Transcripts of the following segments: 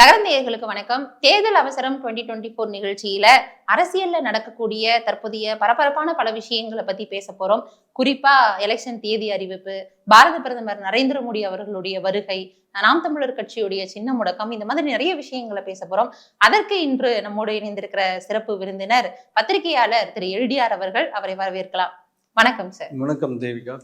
லகரந்தேயர்களுக்கு வணக்கம். தேர்தல் அவசரம் டுவெண்ட்டி டுவெண்ட்டி ஃபோர் நிகழ்ச்சியில அரசியல்ல நடக்கக்கூடிய தற்போதைய பரபரப்பான பல விஷயங்களை பத்தி பேச போறோம். குறிப்பா எலெக்ஷன் தேதி அறிவிப்பு பாரத பிரதமர் நரேந்திர மோடி அவர்களுடைய வருகை நாம் தமிழர் கட்சியுடைய சின்ன முடக்கம் இந்த மாதிரி நிறைய விஷயங்களை பேச போறோம். அதற்கு இன்று நம்மோடு இணைந்திருக்கிற சிறப்பு விருந்தினர் பத்திரிகையாளர் திரு எல்டிஆர் அவர்கள் அவரை வரவேற்கலாம். வணக்கம் சார் வணக்கம் தேவிகா.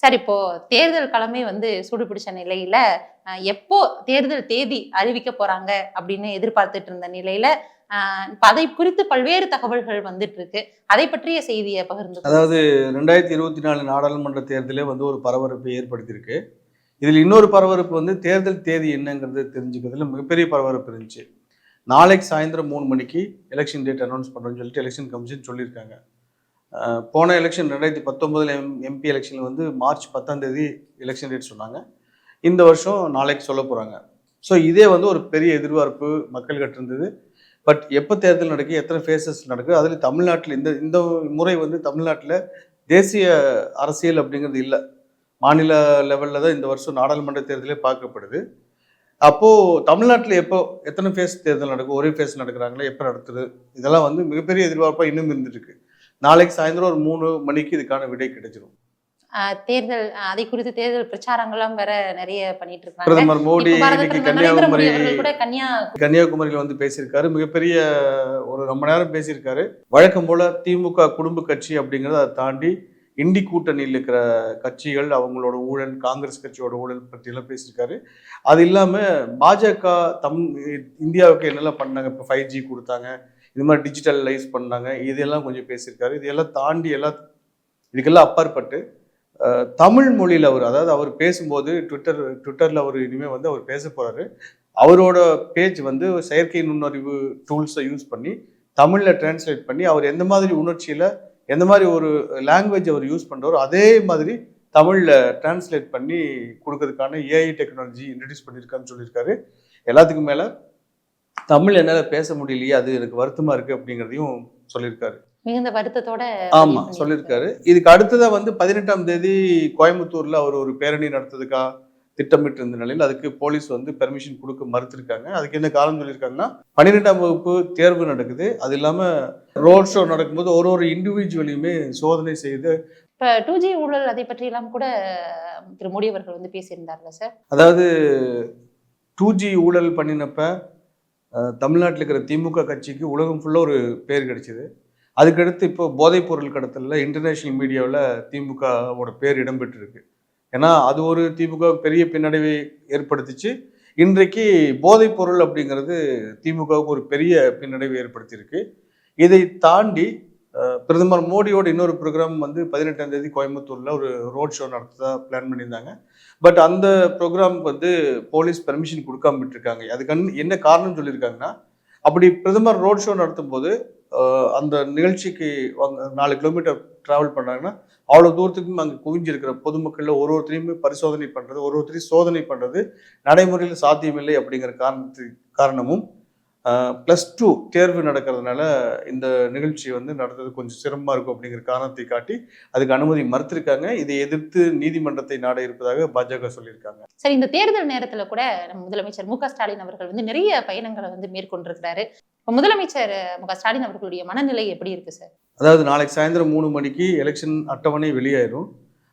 சார் இப்போ தேர்தல் களமே வந்து சூடுபிடிச்ச நிலையில எப்போ தேர்தல் தேதி அறிவிக்க போறாங்க அப்படின்னு எதிர்பார்த்துட்டு இருந்த நிலையில அதை குறித்து பல்வேறு தகவல்கள் வந்துட்டு இருக்கு. அதை பற்றிய செய்தியை பகிர்ந்து அதாவது ரெண்டாயிரத்தி இருபத்தி நாலு நாடாளுமன்ற தேர்தலே வந்து ஒரு பரபரப்பை ஏற்படுத்தியிருக்கு. இதில் இன்னொரு பரபரப்பு வந்து தேர்தல் தேதி என்னங்கிறது தெரிஞ்சுக்கிறதுல மிகப்பெரிய பரபரப்பு இருந்துச்சு. நாளைக்கு சாயந்தரம் மூணு மணிக்கு எலெக்ஷன் டேட் அனௌன்ஸ் பண்ணுறோன்னு சொல்லிட்டு எலெக்ஷன் கமிஷன் சொல்லியிருக்காங்க. போன எலெக்ஷன் ரெண்டாயிரத்தி பத்தொம்போதில் எம் எம்பி எலெக்ஷனில் வந்து மார்ச் பத்தாம் தேதி எலெக்ஷன் டேட் சொன்னாங்க. இந்த வருஷம் நாளைக்கு சொல்ல போகிறாங்க ஸோ இதே வந்து ஒரு பெரிய எதிர்பார்ப்பு மக்கள்கிட்ட இருந்தது. பட் எப்போ தேர்தல் நடக்குது எத்தனை ஃபேஸஸ் நடக்குது அதில் தமிழ்நாட்டில் இந்த இந்த முறை வந்து தமிழ்நாட்டில் தேசிய அரசியல் அப்படிங்கிறது இல்லை. மாநில லெவலில் தான் இந்த வருஷம் நாடாளுமன்ற தேர்தலே பார்க்கப்படுது. அப்போது தமிழ்நாட்டில் எப்போ எத்தனை ஃபேஸ் தேர்தல் நடக்கும் ஒரே ஃபேஸ் நடக்கிறாங்களே எப்போ நடத்துது இதெல்லாம் வந்து மிகப்பெரிய எதிர்பார்ப்பாக இன்னும் இருந்துருக்கு நாளைக்கு சாயந்தரம் ஒரு மூணு மணிக்கு இதுக்கான விடை கிடைச்சிரும். அஹ், தேர்தல் அதை குறித்து தேர்தல் பிரச்சாரங்கள்லாம் வேற நிறைய பண்ணிட்டு இருக்காங்க. பிரதமர் மோடி இன்னைக்கு கன்னியாகுமரி கன்னியாகுமரியில் வந்து பேசியிருக்காரு. மிகப்பெரிய ஒரு ரொம்ப நேரம் பேசியிருக்காரு. வழக்கம் போல திமுக குடும்ப கட்சி அப்படிங்கிறத அதை தாண்டி இண்டி கூட்டணியில் இருக்கிற கட்சிகள் அவங்களோட ஊழல் காங்கிரஸ் கட்சியோட ஊழல் பற்றியெல்லாம் பேசியிருக்காரு. அது இல்லாமல் பாஜக தம் இந்தியாவுக்கு என்னெல்லாம் பண்ணாங்க? இப்போ ஃபைவ் ஜி கொடுத்தாங்க. இது மாதிரி டிஜிட்டலைஸ் பண்ணாங்க. இதெல்லாம் கொஞ்சம் பேசியிருக்காரு. இதெல்லாம் தாண்டி எல்லாம் இதுக்கெல்லாம் அப்பாற்பட்டு தமிழ் மொழியில் அவர் அதாவது அவர் பேசும்போது ட்விட்டர் ட்விட்டரில் அவர் இனிமேல் வந்து அவர் பேச போகிறாரு அவரோட பேஜ் வந்து செயற்கை நுண்ணறிவு டூல்ஸை யூஸ் பண்ணி தமிழில் டிரான்ஸ்லேட் பண்ணி அவர் எந்த மாதிரி உணர்ச்சியில் எந்த மாதிரி ஒரு லாங்குவேஜ் அவர் யூஸ் பண்ணுறாரோ அதே மாதிரி தமிழில் டிரான்ஸ்லேட் பண்ணி கொடுக்கறதுக்கான ஏஐ டெக்னாலஜி இன்ட்ரடியூஸ் பண்ணியிருக்கான்னு சொல்லியிருக்காரு. எல்லாத்துக்கும் மேலே தமிழ் என்னால் பேச முடியலையே அது எனக்கு வருத்தமாக இருக்குது அப்படிங்கிறதையும் சொல்லியிருக்காரு. மிகுந்த வருத்தத்தோட ஆமா பதிவு சொல்லியிருக்காரு. இதுக்கு அடுத்ததா வந்து பதினெட்டாம் தேதி கோயம்புத்தூர்ல அவர் ஒரு பேரணி நடத்துறதுக்கா திட்டமிட்டு இருந்த நிலையில் அதுக்கு போலீஸ் வந்து பெர்மிஷன் கொடுக்க மறுத்திருக்காங்க. அதுக்கு என்ன காரணம் சொல்லியிருக்காங்கன்னா பன்னிரெண்டாம் வகுப்பு தேர்வு நடக்குது. அது இல்லாம ரோட் ஷோ நடக்கும்போது ஒரு ஒரு இண்டிவிஜுவலையுமே சோதனை செய்து இப்ப டூ ஜி ஊழல் அதை பற்றி எல்லாம் கூட திரு மோடி அவர்கள் வந்து பேசியிருந்தார்ல சார்? அதாவது டூ ஜி ஊழல் பண்ணினப்ப தமிழ்நாட்டில் இருக்கிற திமுக கட்சிக்கு உலகம் ஃபுல்லாக ஒரு பேர் கிடைச்சிது. அதுக்கடுத்து இப்போ போதைப் பொருள் கடத்தலில் இன்டர்நேஷ்னல் மீடியாவில் திமுகவோட பேர் இடம்பெற்றிருக்கு. ஏன்னா அது ஒரு திமுக பெரிய பின்னடைவை ஏற்படுத்திச்சு. இன்றைக்கு போதைப் பொருள் அப்படிங்கிறது திமுகவுக்கு ஒரு பெரிய பின்னடைவை ஏற்படுத்தியிருக்கு. இதை தாண்டி பிரதமர் மோடியோட இன்னொரு ப்ரோக்ராம் வந்து பதினெட்டாம் தேதி கோயம்புத்தூரில் ஒரு ரோட் ஷோ நடத்த பிளான் பண்ணியிருந்தாங்க. பட் அந்த ப்ரோக்ராமுக்கு வந்து போலீஸ் பெர்மிஷன் கொடுக்காம விட்டுருக்காங்க. அதுக்கு என்ன காரணம் சொல்லியிருக்காங்கன்னா அப்படி பிரதமர் ரோட் ஷோ நடத்தும் போது அந்த நிகழ்ச்சிக்கு நாலு கிலோமீட்டர் ட்ராவல் பண்ணாங்கன்னா அவ்வளோ தூரத்துக்கும் அங்கே குவிஞ்சிருக்கிற பொதுமக்களில் ஒரு ஒருத்தரையுமே பரிசோதனை பண்ணுறது ஒரு ஒருத்தரையும் சோதனை பண்ணுறது நடைமுறையில் சாத்தியமில்லை அப்படிங்கிற காரணத்துக்கு காரணமும் ப்ளஸ் டூ தேர்வு நடக்கிறதுனால இந்த நிகழ்ச்சி வந்து நடத்துறது கொஞ்சம் சிரமமாக இருக்கும் அப்படிங்கிற காரணத்தை காட்டி அதுக்கு அனுமதி மறுத்திருக்காங்க. இதை எதிர்த்து நீதிமன்றத்தை நாட இருப்பதாக பாஜக சொல்லியிருக்காங்க. சரி இந்த தேர்தல் நேரத்துல கூட நம்ம முதலமைச்சர் மு ஸ்டாலின் அவர்கள் வந்து நிறைய பயணங்களை வந்து மேற்கொண்டிருக்கிறாரு. இப்ப முதலமைச்சர் மு ஸ்டாலின் அவர்களுடைய மனநிலை எப்படி இருக்கு சார் அதாவது நாளைக்கு சாயந்தரம் மூணு மணிக்கு எலெக்ஷன் அட்டவணை வெளியாயிரும்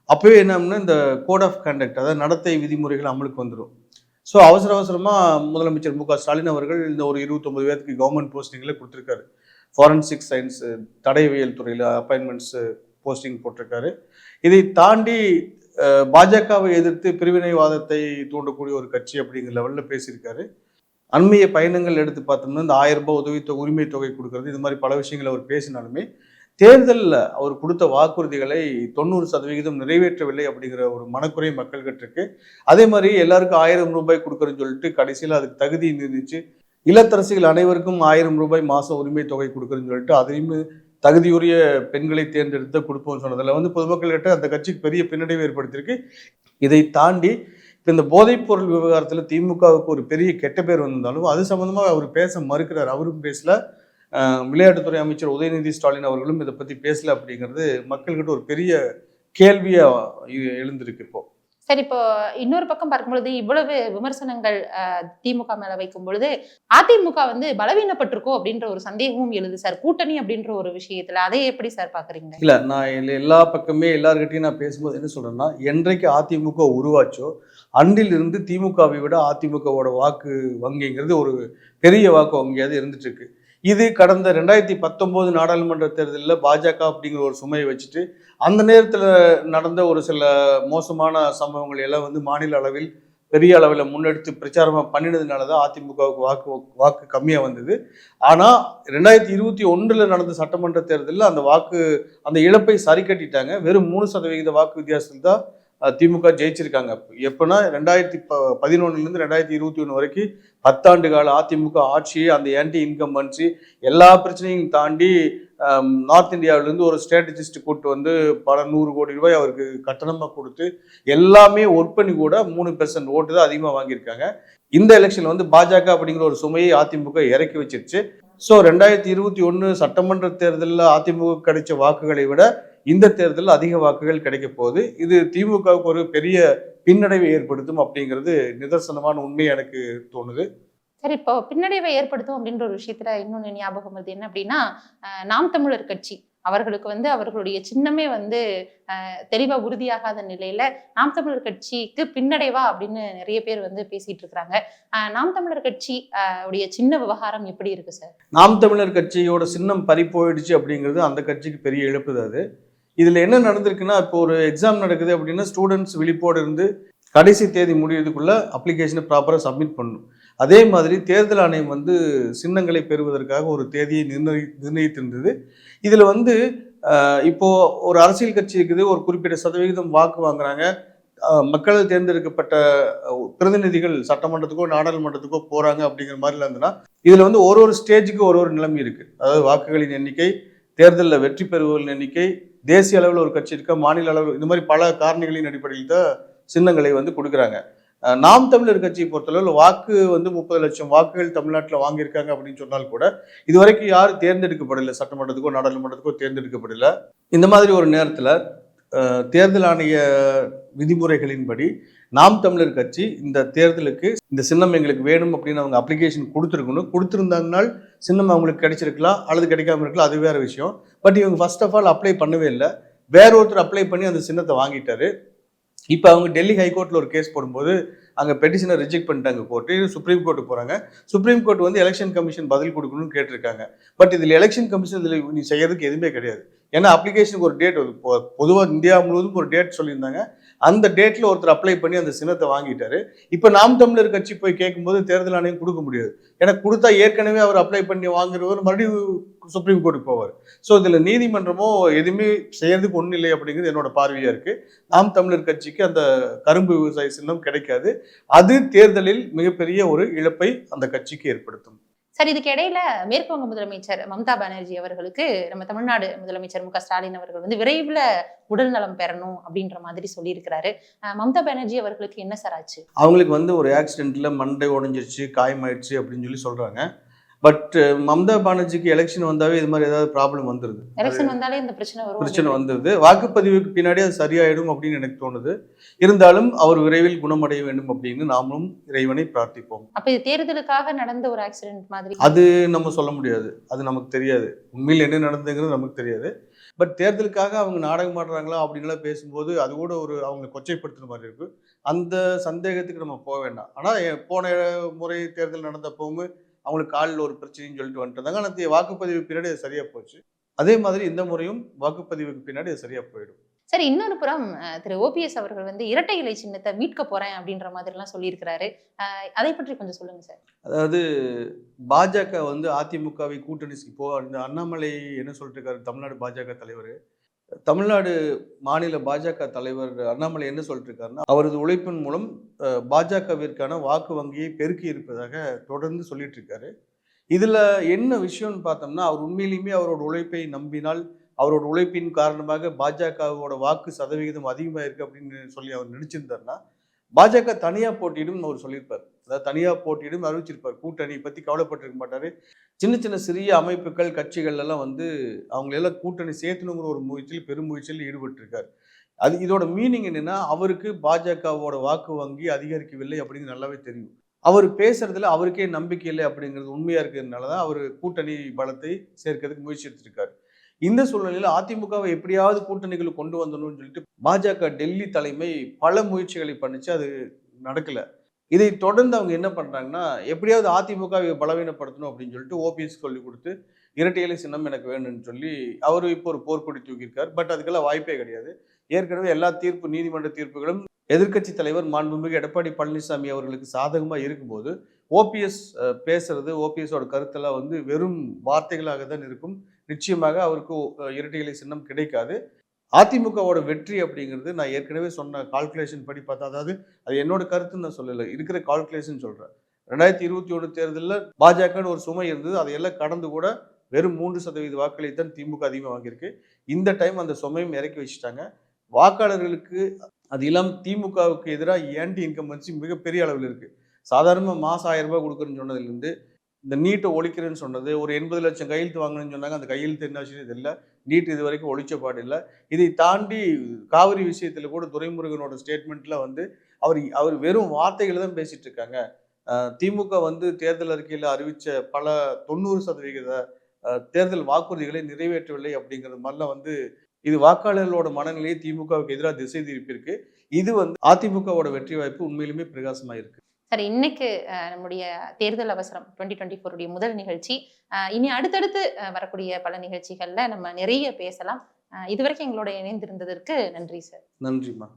அப்போவே என்னம்னா இந்த கோட் ஆஃப் கண்டக்ட் அதாவது நடத்தை விதிமுறைகள் அமலுக்கு வந்துடும் ஸோ அவசர அவசரமாக முதலமைச்சர் மு க ஸ்டாலின் அவர்கள் இந்த ஒரு இருபத்தொம்பது பேருக்கு கவர்மெண்ட் போஸ்டிங்கில் கொடுத்துருக்காரு. ஃபாரன்சிக் சயின்ஸ் தடயவியல் துறையில் அப்பாயின்மெண்ட்ஸ் போஸ்டிங் போட்டிருக்காரு. இதை தாண்டி பாஜகவை எதிர்த்து பிரிவினைவாதத்தை தூண்டக்கூடிய ஒரு கட்சி அப்படிங்கிற லெவலில் பேசியிருக்காரு. அண்மைய பயணங்கள் எடுத்து பார்த்தோம்னா இந்த ஆயிரம் ரூபாய் உதவித்தொகை உரிமை தொகை கொடுக்கறது இது மாதிரி பல விஷயங்கள் அவர் பேசினாலுமே தேர்தலில் அவர் கொடுத்த வாக்குறுதிகளை தொண்ணூறு சதவிகிதம் நிறைவேற்றவில்லை அப்படிங்கிற ஒரு மனக்குறை மக்கள்கிட்ட இருக்கு. அதே மாதிரி எல்லாருக்கும் ஆயிரம் ரூபாய் கொடுக்குறேன்னு சொல்லிட்டு கடைசியில் அதுக்கு தகுதி இருந்துச்சு இல்லத்தரசிகள் அனைவருக்கும் ஆயிரம் ரூபாய் மாத உரிமை தொகை கொடுக்குறேன்னு சொல்லிட்டு அதையும் தகுதியுரிய பெண்களை தேர்ந்தெடுத்து கொடுப்போம்னு சொன்னதில் வந்து பொதுமக்கள்கிட்ட அந்த கட்சிக்கு பெரிய பின்னடைவு ஏற்படுத்தியிருக்கு. இதை தாண்டி இப்போ இந்த போதைப்பொருள் விவகாரத்தில் திமுகவுக்கு ஒரு பெரிய கெட்ட பேர் வந்திருந்தாலும் அது சம்மந்தமாக அவர் பேச மறுக்கிறார். அவரும் பேசல. விளையாட்டுத்துறை அமைச்சர் உதயநிதி ஸ்டாலின் அவர்களும் இதை பற்றி பேசல அப்படிங்கிறது மக்கள்கிட்ட ஒரு பெரிய கேள்வியாக எழுந்திருக்கு இப்போ. சரி இப்போ இன்னொரு பக்கம் பார்க்கும்பொழுது இவ்வளவு விமர்சனங்கள் திமுக மேல வைக்கும் பொழுது அதிமுக வந்து பலவீனப்பட்டிருக்கோ அப்படின்ற ஒரு சந்தேகமும் எழுது சார். கூட்டணி அப்படின்ற ஒரு விஷயத்துல அதை எப்படி சார் பாக்குறீங்க இல்ல நான் எல்லா பக்கமே எல்லார்கிட்டையும் நான் பேசும்போது என்ன சொல்றேன்னா என்றைக்கு அதிமுக உருவாச்சோ அன்றில் இருந்து திமுகவை விட அதிமுகவோட வாக்கு வங்கிங்கிறது ஒரு பெரிய வாக்கு வங்கியாவது இருந்துட்டு இருக்கு. இது கடந்த ரெண்டாயிரத்தி பத்தொம்போது நாடாளுமன்ற தேர்தலில் பாஜக அப்படிங்கிற ஒரு சுமையை வச்சுட்டு அந்த நேரத்தில் நடந்த ஒரு சில மோசமான சம்பவங்கள் எல்லாம் வந்து மாநில அளவில் பெரிய அளவில் முன்னெடுத்து பிரச்சாரமாக பண்ணினதுனால தான் அதிமுகவுக்கு வாக்கு வாக்கு கம்மியாக வந்தது. ஆனால் ரெண்டாயிரத்தி இருபத்தி ஒன்றில் நடந்த சட்டமன்ற தேர்தலில் அந்த வாக்கு அந்த இழப்பை சரி கட்டிட்டாங்க வெறும் மூணு சதவிகித வாக்கு வித்தியாசத்தில் தான் திமுக ஜெயிச்சிருக்காங்க. எப்போனா ரெண்டாயிரத்தி ப பதினொன்னுலேருந்து ரெண்டாயிரத்தி இருபத்தி ஒன்று வரைக்கும் பத்தாண்டு கால அதிமுக ஆட்சியை அந்த ஆன்டி இன்கம் எல்லா பிரச்சனையும் தாண்டி நார்த் இந்தியாவிலேருந்து ஒரு ஸ்ட்ராட்டஜிஸ்ட் கூட்டு வந்து பல நூறு கோடி ரூபாய் அவருக்கு கட்டணமாக கொடுத்து எல்லாமே ஒர்க் பண்ணி கூட மூணு பெர்சன்ட் ஓட்டு தான் அதிகமாக வாங்கியிருக்காங்க. இந்த எலெக்ஷன் வந்து பாஜக அப்படிங்கிற ஒரு சுமையை அதிமுக இறக்கி வச்சிருச்சு. ஸோ ரெண்டாயிரத்தி இருபத்தி ஒன்று சட்டமன்ற தேர்தலில் அதிமுக கிடைச்ச வாக்குகளை விட இந்த தேர்தலில் அதிக வாக்குகள் கிடைக்க போகுது. இது திமுகவுக்கு ஒரு பெரிய பின்னடைவை ஏற்படுத்தும் அப்படிங்கிறது நிதர்சனமான உண்மை எனக்கு தோணுது. சரி இப்போ பின்னடைவை ஏற்படுத்தும் அப்படின்ற ஒரு விஷயத்துல இன்னொன்னு ஞாபகம் வருது. என்ன அப்படின்னா நாம் தமிழர் கட்சி அவர்களுக்கு வந்து அவர்களுடைய சின்னமே வந்து தெளிவா உறுதியாகாத நிலையில நாம் தமிழர் கட்சிக்கு பின்னடைவா அப்படின்னு நிறைய பேர் வந்து பேசிட்டு இருக்கிறாங்க. அஹ், நாம் தமிழர் கட்சி அஹ், உடைய சின்ன விவகாரம் எப்படி இருக்கு சார்? நாம் தமிழர் கட்சியோட சின்னம் பறி போயிடுச்சு அப்படிங்கிறது அந்த கட்சிக்கு பெரிய இழப்பு அது. இதில் என்ன நடந்திருக்குன்னா இப்போ ஒரு எக்ஸாம் நடக்குது அப்படின்னா ஸ்டூடெண்ட்ஸ் விழிப்போடு இருந்து கடைசி தேதி முடியறதுக்குள்ளே அப்ளிகேஷனை ப்ராப்பராக சப்மிட் பண்ணணும். அதே மாதிரி தேர்தல் ஆணையம் வந்து சின்னங்களை பெறுவதற்காக ஒரு தேதியை நிர்ணயி நிர்ணயித்திருந்தது. இதில் வந்து இப்போது ஒரு அரசியல் கட்சி இருக்குது ஒரு குறிப்பிட்ட சதவிகிதம் வாக்கு வாங்குறாங்க. மக்களால் தேர்ந்தெடுக்கப்பட்ட பிரதிநிதிகள் சட்டமன்றத்துக்கோ நாடாளுமன்றத்துக்கோ போகிறாங்க அப்படிங்கிற மாதிரிலாம் இருந்ததுன்னா இதில் வந்து ஒரு ஒரு ஸ்டேஜுக்கு ஒரு ஒரு நிலைமை இருக்குது அதாவது வாக்குகளின் எண்ணிக்கை தேர்தலில் வெற்றி பெறுபவர்களின் எண்ணிக்கை தேசிய அளவில் ஒரு கட்சி இருக்க மாநில அளவில் இந்த மாதிரி பல காரணிகளின் அடிப்படையில் தான் சின்னங்களை வந்து கொடுக்குறாங்க. நாம் தமிழர் கட்சியை பொறுத்தளவில் வாக்கு வந்து முப்பது லட்சம் வாக்குகள் தமிழ்நாட்டில் வாங்கியிருக்காங்க அப்படின்னு சொன்னால் கூட இதுவரைக்கும் யாரும் தேர்ந்தெடுக்கப்படலை சட்டமன்றத்துக்கோ நாடாளுமன்றத்துக்கோ தேர்ந்தெடுக்கப்படலை. இந்த மாதிரி ஒரு நேரத்தில் தேர்தல் ஆணைய விதிமுறைகளின்படி நாம் தமிழர் கட்சி இந்த தேர்தலுக்கு இந்த சின்னம் எங்களுக்கு வேணும் அப்படின்னு அவங்க அப்ளிகேஷன் கொடுத்துருக்கணும். கொடுத்துருந்தாங்கனால் சின்னம் அவங்களுக்கு கிடைச்சிருக்கலாம் அல்லது கிடைக்காம இருக்கலாம் அது வேற விஷயம். பட் இவங்க ஃபர்ஸ்ட் ஆஃப் ஆல் அப்ளை பண்ணவே இல்லை. வேற ஒருத்தர் அப்ளை பண்ணி அந்த சின்னத்தை வாங்கிட்டாரு. இப்போ அவங்க டெல்லி ஹைகோர்ட்டில் ஒரு கேஸ் போடும்போது அங்கே பெட்டிஷனை ரிஜெக்ட் பண்ணிட்டாங்க கோர்ட்டு சுப்ரீம் கோர்ட்டு போகிறாங்க சுப்ரீம் கோர்ட் வந்து எலெக்ஷன் கமிஷன் பதில் கொடுக்கணும்னு கேட்டிருக்காங்க. பட் இதில் எலெக்ஷன் கமிஷன் இதில் நீ செய்யறதுக்கு எதுவுமே கிடையாது. ஏன்னா அப்ளிகேஷனுக்கு ஒரு டேட் பொதுவாக இந்தியா முழுவதும் ஒரு டேட் சொல்லியிருந்தாங்க. அந்த டேட்டில் ஒருத்தர் அப்ளை பண்ணி அந்த சின்னத்தை வாங்கிட்டாரு. இப்போ நாம் தமிழர் கட்சி போய் கேட்கும்போது தேர்தல் ஆணையம் கொடுக்க முடியாது. ஏன்னா கொடுத்தா ஏற்கனவே அவர் அப்ளை பண்ணி வாங்குறவர் மறுபடியும் சுப்ரீம் கோர்ட்டுக்கு போவார். ஸோ இதில் நீதிமன்றமோ எதுவுமே செய்யறதுக்கு ஒன்றும் இல்லை அப்படிங்கிறது என்னோட பார்வையாக இருக்கு. நாம் தமிழர் கட்சிக்கு அந்த கரும்பு விவசாய சின்னம் கிடைக்காது. அது தேர்தலில் மிகப்பெரிய ஒரு இழப்பை அந்த கட்சிக்கு ஏற்படுத்தும். சரி இதுக்கு இடையில மேற்குவங்க முதலமைச்சர் மம்தா பானர்ஜி அவர்களுக்கு நம்ம தமிழ்நாடு முதலமைச்சர் மு ஸ்டாலின் அவர்கள் வந்து விரைவில் உடல் நலம் பெறணும் அப்படின்ற மாதிரி சொல்லியிருக்கிறாரு. மம்தா பானர்ஜி அவர்களுக்கு என்ன சார் ஆச்சு? அவங்களுக்கு வந்து ஒரு ஆக்சிடென்ட்ல மண்டை உடைஞ்சிருச்சு காயமாயிடுச்சு அப்படின்னு சொல்லி சொல்றாங்க. பட் மம்தா பானர்ஜிக்கு எலெக்ஷன் வந்தாவே இது மாதிரி ஏதாவது ப்ராப்ளம் வந்துருது. எலெக்ஷன் வந்தாலே இந்த பிரச்சனை வரும். பிரச்சனை வந்துருது. வாக்குப்பதிவுக்கு பின்னாடி அது சரியாயிடும் அப்படின்னு எனக்கு தோணுது. இருந்தாலும் அவர் விரைவில் குணமடைய வேண்டும் அப்படின்னு நாமும் இறைவனை பிரார்த்திப்போம். அப்ப இது தேர்தலுக்காக நடந்த ஒரு ஆக்சிடென்ட் மாதிரி. அது நம்ம சொல்ல முடியாது. அது நமக்கு தெரியாது. உண்மையில் என்ன நடந்ததுங்கிறது நமக்கு தெரியாது. பட் தேர்தலுக்காக அவங்க நாடகம் ஆடுறாங்களா அப்படின்லாம் பேசும்போது அது கூட ஒரு அவங்களை கொச்சைப்படுத்துற மாதிரி இருக்கு. அந்த சந்தேகத்துக்கு நம்ம போக வேண்டாம். ஆனால் போன முறை தேர்தல் நடந்தப்பவும் அவங்களுக்கு காலில் ஒரு பிரச்சனைன்னு சொல்லிட்டு வந்துட்டு ஆனால் அந்த வாக்குப்பதிவு பின்னாடி அது சரியா போச்சு. அதே மாதிரி இந்த முறையும் வாக்குப்பதிவுக்கு பின்னாடி அது சரியா போயிடும். சரி இன்னொரு புறம் திரு ஓபிஎஸ் அவர்கள் வந்து இரட்டை இலை சின்னத்தை மீட்க போறேன் அப்படின்ற மாதிரி எல்லாம் சொல்லியிருக்கிறாரு அதை பற்றி கொஞ்சம் சொல்லுங்க சார். அதாவது பாஜக வந்து அதிமுகவை கூட்டணி இப்போ அண்ணாமலை என்ன சொல்லிட்டு இருக்காரு? தமிழ்நாடு பாஜக தலைவர். தமிழ்நாடு மாநில பாஜக தலைவர் அண்ணாமலை என்ன சொல்லிட்டுருக்காருன்னா அவரது உழைப்பின் மூலம் பாஜகவிற்கான வாக்கு வங்கியை பெருக்கி இருப்பதாக தொடர்ந்து சொல்லிட்டு இருக்காரு இதில் என்ன விஷயம்னு பார்த்தோம்னா அவர் உண்மையிலுமே அவரோட உழைப்பை நம்பினால் அவரோட உழைப்பின் காரணமாக பாஜகவோட வாக்கு சதவிகிதம் அதிகமாக இருக்குது அப்படின்னு சொல்லி அவர் நினைச்சிருந்தாருன்னா பாஜக தனியாக போட்டியிடும் அவர் சொல்லியிருப்பார். அதாவது தனியாக போட்டியிடும் அறிவிச்சிருப்பார். கூட்டணி பற்றி கவலைப்பட்டிருக்க மாட்டார். சின்ன சின்ன சிறிய அமைப்புகள் கட்சிகள் எல்லாம் வந்து அவங்களெல்லாம் கூட்டணி சேர்த்தணுங்கிற ஒரு முயற்சியில் பெரும் முயற்சியில் ஈடுபட்டிருக்காரு. அது இதோட மீனிங் என்னென்னா அவருக்கு பாஜகவோட வாக்கு வங்கி அதிகரிக்கவில்லை அப்படிங்கிறது நல்லாவே தெரியும். அவர் பேசுறதுல அவருக்கே நம்பிக்கை இல்லை அப்படிங்கிறது உண்மையாக இருக்கிறதுனால தான் அவர் கூட்டணி பலத்தை சேர்க்கிறதுக்கு முயற்சி எடுத்திருக்காரு. இந்த சூழ்நிலையில் அதிமுகவை எப்படியாவது கூட்டணிகள் கொண்டு வந்தணும்னு சொல்லிட்டு பாஜக டெல்லி தலைமை பல முயற்சிகளை பண்ணிச்சு. அது நடக்கலை. இதை தொடர்ந்து அவங்க என்ன பண்ணுறாங்கன்னா எப்படியாவது அதிமுகவை பலவீனப்படுத்தணும் அப்படின்னு சொல்லிட்டு ஓபிஎஸ் சொல்லி கொடுத்து இரட்டை சின்னம் எனக்கு வேணும்னு சொல்லி அவர் இப்போ ஒரு போர்க்கொடி தூக்கியிருக்கார். பட் அதுக்கெல்லாம் வாய்ப்பே கிடையாது. ஏற்கனவே எல்லா தீர்ப்பு நீதிமன்ற தீர்ப்புகளும் எதிர்க்கட்சி தலைவர் மாண்புமிகு எடப்பாடி பழனிசாமி அவர்களுக்கு சாதகமாக இருக்கும்போது ஓபிஎஸ் பேசுறது ஓபிஎஸோட கருத்தெல்லாம் வந்து வெறும் வார்த்தைகளாக தான் இருக்கும். நிச்சயமாக அவருக்கு இரட்டை இலை சின்னம் கிடைக்காது. அதிமுகவோட வெற்றி அப்படிங்கிறது நான் ஏற்கனவே சொன்ன கால்குலேஷன் படி பார்த்தா அதாவது அது என்னோட கருத்துன்னு நான் சொல்லலை இருக்கிற கால்குலேஷன் சொல்கிறேன் ரெண்டாயிரத்தி இருபத்தி ஒன்று தேர்தலில் பாஜகன்னு ஒரு சுமை இருந்தது அதையெல்லாம் கடந்து கூட வெறும் மூன்று சதவீத வாக்களை தான் திமுக அதிகமாக வாங்கியிருக்கு. இந்த டைம் அந்த சுமையும் இறக்கி வச்சுட்டாங்க. வாக்காளர்களுக்கு அது இல்லாம திமுகவுக்கு எதிராக ஆன்டி இன்கம்பன்சி மிகப்பெரிய அளவில் இருக்கு. சாதாரணமாக மாசம் ஆயிரம் ரூபாய் கொடுக்குறேன்னு சொன்னதுலேருந்து இந்த நீட்டை ஒழிக்கிறேன்னு சொன்னது ஒரு எண்பது லட்சம் கையெழுத்து வாங்கணும்னு சொன்னாங்க அந்த கையெழுத்து என்ன விஷயம் இல்லை நீட் இது வரைக்கும் ஒழிச்ச பாடு இல்லை. இதை தாண்டி காவிரி விஷயத்தில் கூட துரைமுருகனோட ஸ்டேட்மெண்ட்டில் வந்து அவர் அவர் வெறும் வார்த்தைகளை தான் பேசிகிட்டு இருக்காங்க. திமுக வந்து தேர்தல் அறிக்கையில் அறிவித்த பல தொண்ணூறு சதவிகித தேர்தல் வாக்குறுதிகளை நிறைவேற்றவில்லை அப்படிங்கிறது மாதிரிலாம் வந்து இது வாக்காளர்களோட மனநிலையை திமுகவுக்கு எதிராக திசை திருப்பியிருக்கு. இது வந்து அதிமுகவோட வெற்றி வாய்ப்பு உண்மையிலுமே பிரகாசமாக இருக்குது சார் இன்னைக்கு நம்முடைய தேர்தல் அவசரம் டுவெண்ட்டி டுவெண்ட்டி ஃபோருடைய முதல் நிகழ்ச்சி. அஹ், இனி அடுத்தடுத்து வரக்கூடிய பல நிகழ்ச்சிகள்ல நம்ம நிறைய பேசலாம். அஹ், இதுவரைக்கும் எங்களோட இணைந்திருந்ததற்கு நன்றி சார். நன்றிம்மா.